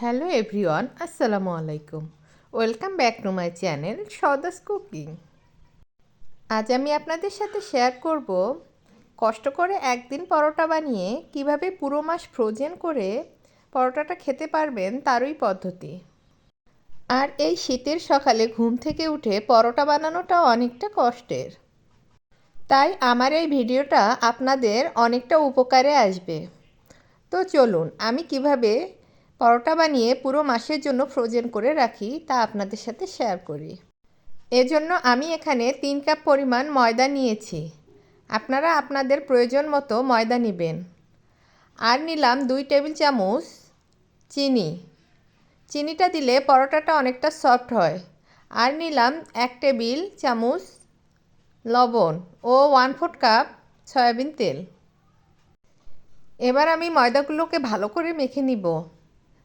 Hello everyone, আসসালামু আলাইকুম। Welcome back to my channel সদাস cooking. আজ আমি আপনাদের সাথে শেয়ার করব কষ্ট করে একদিন পরোটা বানিয়ে কীভাবে পুরো মাস ফ্রোজেন করে পরোটাটা খেতে পারবেন তারই পদ্ধতি। আর এই শীতের সকালে ঘুম থেকে উঠে পরোটা বানানোটা অনেকটা কষ্টের। তাই আমার এই ভিডিওটা আপনাদের অনেকটা উপকারে আসবে। তো চলুন, আমি কীভাবে পরোটা বানিয়ে পুরো মাসের জন্য ফ্রোজেন করে রাখি, তা আপনাদের সাথে শেয়ার করি। এজন্য আমি এখানে তিন কাপ পরিমাণ ময়দা নিয়েছি। আপনারা আপনাদের প্রয়োজন মতো ময়দা নেবেন। আর নিলাম দুই টেবিল চামচ চিনি। চিনিটা দিলে পরোটাটা অনেকটা সফট হয়। আর নিলাম এক টেবিল চামচ লবণ ও ওয়ান ফোর্থ কাপ সয়াবিন তেল। এবার আমি ময়দাগুলোকে ভালো করে মেখে নিব।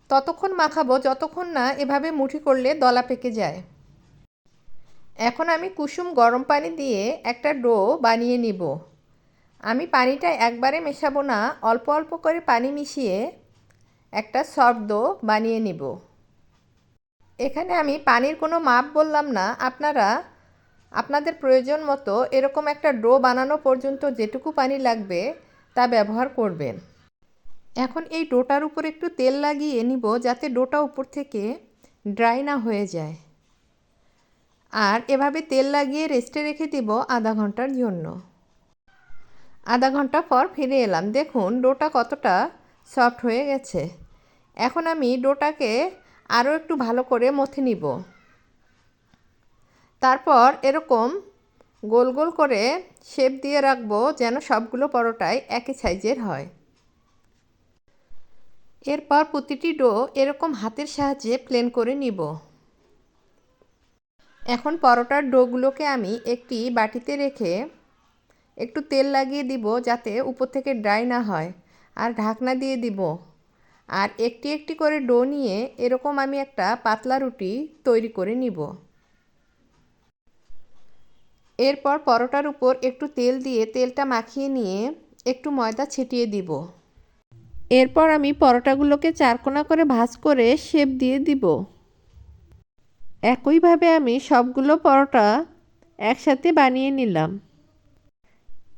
ততক্ষণ মাখাবো, যতক্ষণ না এভাবে মুঠি করলে দলা পেকে যায়। এখন আমি কুসুম গরম পানি দিয়ে একটা ডো বানিয়ে নিব। আমি পানিটা একবারে মেশাবো না, অল্প অল্প করে পানি মিশিয়ে একটা সফট ডো বানিয়ে নিব। এখানে আমি পানির কোনো মাপ বললাম না, আপনারা, আপনাদের প্রয়োজন মতো এরকম একটা ডো বানানো পর্যন্ত যেটুকু পানি লাগবে তা ব্যবহার করবেন। এখন এই ডোটার উপর একটু তেল লাগিয়ে নিব যাতে ডোটা উপর থেকে ড্রাই না হয়ে যায়। আর এভাবে তেল লাগিয়ে রেস্টে রেখে দেব আধা ঘণ্টার জন্য। আধা ঘণ্টা পর ফিরে এলাম। দেখুন, ডোটা কতটা সফট হয়ে গেছে। এখন আমি ডোটাকে আরও একটু ভালো করে মথে নিব। তারপর এরকম গোল গোল করে শেপ দিয়ে রাখব যেন সবগুলো পরোটাই একই সাইজের হয়। এরপর প্রতিটি ডো এরকম হাতের সাহায্যে প্লেন করে নিব। এখন পরোটার ডোগুলোকে আমি একটি বাটিতে রেখে একটু তেল লাগিয়ে দিব যাতে উপর থেকে ড্রাই না হয়, আর ঢাকনা দিয়ে দিব। আর একটি একটি করে ডো নিয়ে এরকম আমি একটা পাতলা রুটি তৈরি করে নিব। এরপর পরোটার উপর একটু তেল দিয়ে তেলটা মাখিয়ে নিয়ে একটু ময়দা ছিটিয়ে দিব। এরপর আমি পরোটাগুলোকে চারকোনা করে ভাজ করে শেপ দিয়ে দিব। একইভাবে আমি সবগুলো পরোটা একসাথে বানিয়ে নিলাম।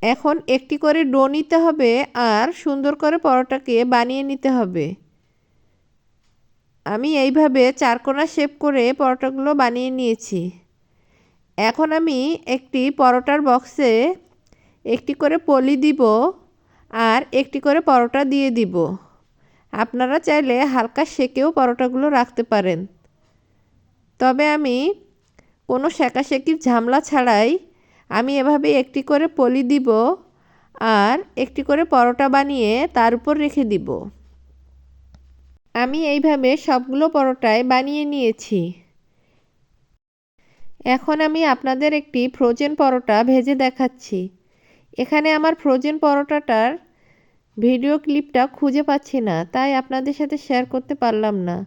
এখন একটি করে ডো নিতে হবে আর সুন্দর করে পরোটাকে বানিয়ে নিতে হবে। আমি এইভাবে চারকোনা শেপ করে পরোটাগুলো বানিয়ে নিয়েছি। এখন আমি একটি পরোটার বক্সে একটি করে পলি দিব। আর একটি করে পরোটা দিয়ে দিব। আপনারা চাইলে হালকা সেকেও পরোটাগুলো রাখতে পারেন। তবে আমি কোনো সেকাশেকির ঝামলা ছাড়াই আমি এভাবে একটি করে পলি দিব আর একটি করে পরোটা বানিয়ে তার উপর রেখে দিব। আমি এইভাবে সবগুলো পরোটায় বানিয়ে নিয়েছি। এখন আমি আপনাদের একটি ফ্রোজেন পরোটা ভেজে দেখাচ্ছি। এখানে আমার ফ্রোজেন পরোটাটার ভিডিও ক্লিপটা খুঁজে পাচ্ছি না, তাই আপনাদের সাথে শেয়ার করতে পারলাম না।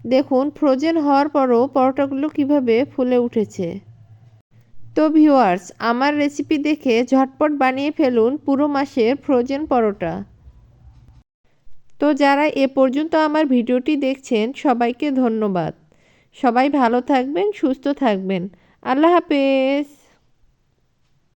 দেখুন ফ্রোজেন হওয়ার পরও পরোটাগুলো কীভাবে ফুলে উঠেছে। তো ভিউয়ার্স আমার রেসিপি দেখে ঝটপট বানিয়ে ফেলুন পুরো মাসের ফ্রোজেন পরোটা। তো যারা এ পর্যন্ত আমার ভিডিওটি দেখছেন, সবাইকে ধন্যবাদ। সবাই ভালো থাকবেন, সুস্থ থাকবেন। আল্লাহ হাফেজ।